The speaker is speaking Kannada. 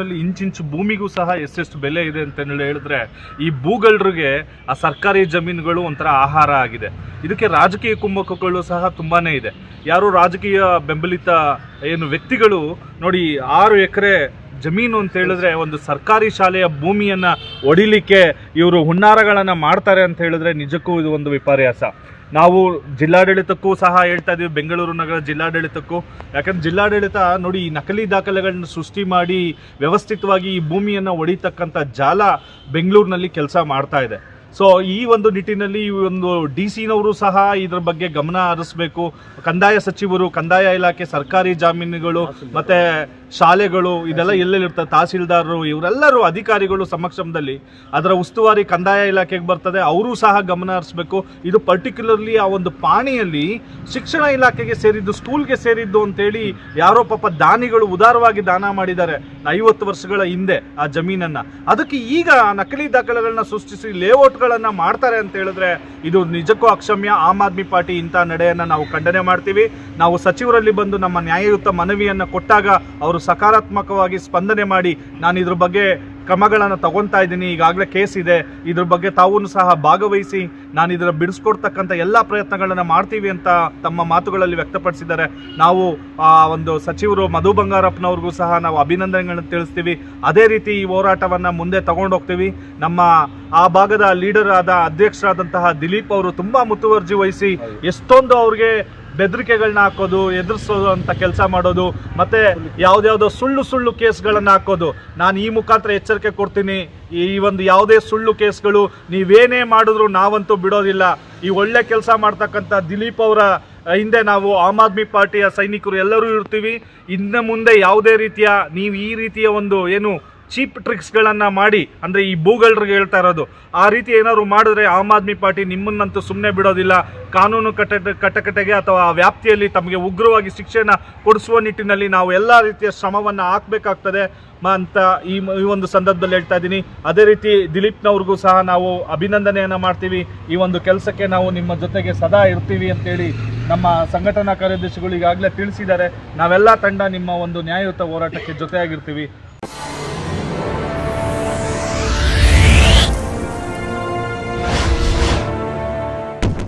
ಬೆಂಗಳೂರಿನಲ್ಲಿ ಇಂಚಿಂಚು ಭೂಮಿಗೂ ಸಹ ಎಷ್ಟೆಷ್ಟು ಬೆಲೆ ಇದೆ ಅಂತ ಹೇಳಿ ಹೇಳಿದ್ರೆ, ಈ ಭೂಗಳರಿಗೆ ಆ ಸರ್ಕಾರಿ ಜಮೀನುಗಳು ಒಂಥರ ಆಹಾರ ಆಗಿದೆ. ಇದಕ್ಕೆ ರಾಜಕೀಯ ಕುಮ್ಮಕ್ಕಗಳು ಸಹ ತುಂಬಾನೇ ಇದೆ. ಯಾರು ರಾಜಕೀಯ ಬೆಂಬಲಿತ ಏನು ವ್ಯಕ್ತಿಗಳು ನೋಡಿ, ಆರು ಎಕರೆ ಜಮೀನು ಅಂತ ಹೇಳಿದ್ರೆ ಒಂದು ಸರ್ಕಾರಿ ಶಾಲೆಯ ಭೂಮಿಯನ್ನ ಒಡಿಲಿಕ್ಕೆ ಇವರು ಹುನ್ನಾರಗಳನ್ನ ಮಾಡ್ತಾರೆ ಅಂತ ಹೇಳಿದ್ರೆ ನಿಜಕ್ಕೂ ಇದು ಒಂದು ವಿಪರ್ಯಾಸ. ನಾವು ಜಿಲ್ಲಾಡಳಿತಕ್ಕೂ ಸಹ ಹೇಳ್ತಾ ಇದ್ದೀವಿ ಬೆಂಗಳೂರು ನಗರ ಜಿಲ್ಲಾಡಳಿತಕ್ಕೂ. ಯಾಕಂದ್ರೆ ಜಿಲ್ಲಾಡಳಿತ ನೋಡಿ ಈ ನಕಲಿ ದಾಖಲೆಗಳನ್ನ ಸೃಷ್ಟಿ ಮಾಡಿ ವ್ಯವಸ್ಥಿತವಾಗಿ ಈ ಭೂಮಿಯನ್ನು ಒಡಿತಕ್ಕಂಥ ಜಾಲ ಬೆಂಗಳೂರಿನಲ್ಲಿ ಕೆಲಸ ಮಾಡ್ತಾ ಇದೆ. ಸೊ ಈ ಒಂದು ನಿಟ್ಟಿನಲ್ಲಿ ಈ ಒಂದು ಡಿ ಸಿನವರು ಸಹ ಇದ್ರ ಬಗ್ಗೆ ಗಮನ ಹರಿಸ್ಬೇಕು. ಕಂದಾಯ ಸಚಿವರು, ಕಂದಾಯ ಇಲಾಖೆ, ಸರ್ಕಾರಿ ಜಾಮೀನುಗಳು, ಮತ್ತೆ ಶಾಲೆಗಳು, ಇದೆಲ್ಲ ಎಲ್ಲೆಲ್ಲಿರ್ತದೆ? ತಹಸೀಲ್ದಾರರು, ಇವರೆಲ್ಲರೂ ಅಧಿಕಾರಿಗಳು ಸಮಕ್ಷಮದಲ್ಲಿ ಅದರ ಉಸ್ತುವಾರಿ ಕಂದಾಯ ಇಲಾಖೆಗೆ ಬರ್ತದೆ. ಅವರು ಸಹ ಗಮನ ಹರಿಸ್ಬೇಕು. ಇದು ಪರ್ಟಿಕ್ಯುಲರ್ಲಿ ಆ ಒಂದು ಪಾಣಿಯಲ್ಲಿ ಶಿಕ್ಷಣ ಇಲಾಖೆಗೆ ಸೇರಿದ್ದು ಸ್ಕೂಲ್ಗೆ ಸೇರಿದ್ದು ಅಂತೇಳಿ ಯಾರೋ ಪಾಪ ದಾನಿಗಳು ಉದಾರವಾಗಿ ದಾನ ಮಾಡಿದ್ದಾರೆ ಐವತ್ತು ವರ್ಷಗಳ ಹಿಂದೆ ಆ ಜಮೀನನ್ನ. ಅದಕ್ಕೆ ಈಗ ನಕಲಿ ದಾಖಲೆಗಳನ್ನ ಸೃಷ್ಟಿಸಿ ಲೇಔಟ್ಗಳನ್ನು ಮಾಡ್ತಾರೆ ಅಂತ ಹೇಳಿದ್ರೆ ಇದು ನಿಜಕ್ಕೂ ಅಕ್ಷಮ್ಯ. ಆಮ್ ಆದ್ಮಿ ಪಾರ್ಟಿ ಇಂಥ ನಡೆಯನ್ನ ನಾವು ಖಂಡನೆ ಮಾಡ್ತೀವಿ. ನಾವು ಸಚಿವರಲ್ಲಿ ಬಂದು ನಮ್ಮ ನ್ಯಾಯಯುತ ಮನವಿಯನ್ನು ಕೊಟ್ಟಾಗ ಅವರು ಸಕಾರಾತ್ಮಕವಾಗಿ ಸ್ಪಂದನೆ ಮಾಡಿ ನಾನು ಇದ್ರ ಬಗ್ಗೆ ಕ್ರಮಗಳನ್ನು ತಗೊತಾ ಇದ್ದೀನಿ. ಈಗಾಗಲೇ ಕೇಸ್ ಇದೆ. ಇದ್ರ ಬಗ್ಗೆ ತಾವೂ ಸಹ ಭಾಗವಹಿಸಿ ನಾನು ಇದರ ಬಿಡಿಸ್ಕೊಡ್ತಕ್ಕಂಥ ಎಲ್ಲ ಪ್ರಯತ್ನಗಳನ್ನು ಮಾಡ್ತೀವಿ ಅಂತ ತಮ್ಮ ಮಾತುಗಳಲ್ಲಿ ವ್ಯಕ್ತಪಡಿಸಿದ್ದಾರೆ. ನಾವು ಆ ಒಂದು ಸಚಿವರು ಮಧು ಬಂಗಾರಪ್ಪನವ್ರಿಗೂ ಸಹ ನಾವು ಅಭಿನಂದನೆಗಳನ್ನು ತಿಳಿಸ್ತೀವಿ. ಅದೇ ರೀತಿ ಈ ಹೋರಾಟವನ್ನು ಮುಂದೆ ತಗೊಂಡೋಗ್ತೀವಿ. ನಮ್ಮ ಆ ಭಾಗದ ಲೀಡರ್ ಆದ ಅಧ್ಯಕ್ಷರಾದಂತಹ ದಿಲೀಪ್ ಅವರು ತುಂಬಾ ಮುತುವರ್ಜಿ ವಹಿಸಿ ಎಷ್ಟೊಂದು ಅವ್ರಿಗೆ ಬೆದರಿಕೆಗಳನ್ನ ಹಾಕೋದು, ಎದುರಿಸೋದು ಅಂತ ಕೆಲಸ ಮಾಡೋದು, ಮತ್ತೆ ಯಾವುದ್ಯಾವುದೋ ಸುಳ್ಳು ಸುಳ್ಳು ಕೇಸ್ಗಳನ್ನು ಹಾಕೋದು. ನಾನು ಈ ಮುಖಾಂತರ ಎಚ್ಚರಿಕೆ ಕೊಡ್ತೀನಿ. ಈ ಒಂದು ಯಾವುದೇ ಸುಳ್ಳು ಕೇಸ್ಗಳು ನೀವೇನೇ ಮಾಡಿದ್ರು ನಾವಂತೂ ಬಿಡೋದಿಲ್ಲ. ಈ ಒಳ್ಳೆ ಕೆಲಸ ಮಾಡ್ತಕ್ಕಂಥ ದಿಲೀಪ್ ಅವರ ಹಿಂದೆ ನಾವು ಆಮ್ ಆದ್ಮಿ ಪಾರ್ಟಿಯ ಸೈನಿಕರು ಎಲ್ಲರೂ ಇರ್ತೀವಿ. ಇನ್ನು ಮುಂದೆ ಯಾವುದೇ ರೀತಿಯ ನೀವು ಈ ರೀತಿಯ ಒಂದು ಏನು ಚೀಪ್ ಟ್ರಿಕ್ಸ್ಗಳನ್ನು ಮಾಡಿ, ಅಂದರೆ ಈ ಭೂಗಳ್ರಿಗೆ ಹೇಳ್ತಾ ಇರೋದು, ಆ ರೀತಿ ಏನಾದ್ರು ಮಾಡಿದ್ರೆ ಆಮ್ ಆದ್ಮಿ ಪಾರ್ಟಿ ನಿಮ್ಮನ್ನಂತೂ ಸುಮ್ಮನೆ ಬಿಡೋದಿಲ್ಲ. ಕಾನೂನು ಕಟ್ಟ ಕಟಕಟೆಗೆ ಅಥವಾ ಆ ವ್ಯಾಪ್ತಿಯಲ್ಲಿ ತಮಗೆ ಉಗ್ರವಾಗಿ ಶಿಕ್ಷೆಯನ್ನು ಕೊಡಿಸುವ ನಿಟ್ಟಿನಲ್ಲಿ ನಾವು ಎಲ್ಲ ರೀತಿಯ ಶ್ರಮವನ್ನು ಹಾಕಬೇಕಾಗ್ತದೆ ಅಂತ ಈ ಈ ಒಂದು ಸಂದರ್ಭದಲ್ಲಿ ಹೇಳ್ತಾ ಇದ್ದೀನಿ. ಅದೇ ರೀತಿ ದಿಲೀಪ್ನವ್ರಿಗೂ ಸಹ ನಾವು ಅಭಿನಂದನೆಯನ್ನು ಮಾಡ್ತೀವಿ. ಈ ಒಂದು ಕೆಲಸಕ್ಕೆ ನಾವು ನಿಮ್ಮ ಜೊತೆಗೆ ಸದಾ ಇರ್ತೀವಿ ಅಂತೇಳಿ ನಮ್ಮ ಸಂಘಟನಾ ಕಾರ್ಯದರ್ಶಿಗಳು ಈಗಾಗಲೇ ತಿಳಿಸಿದ್ದಾರೆ. ನಾವೆಲ್ಲ ತಂಡ ನಿಮ್ಮ ಒಂದು ನ್ಯಾಯಯುತ ಹೋರಾಟಕ್ಕೆ ಜೊತೆಯಾಗಿರ್ತೀವಿ.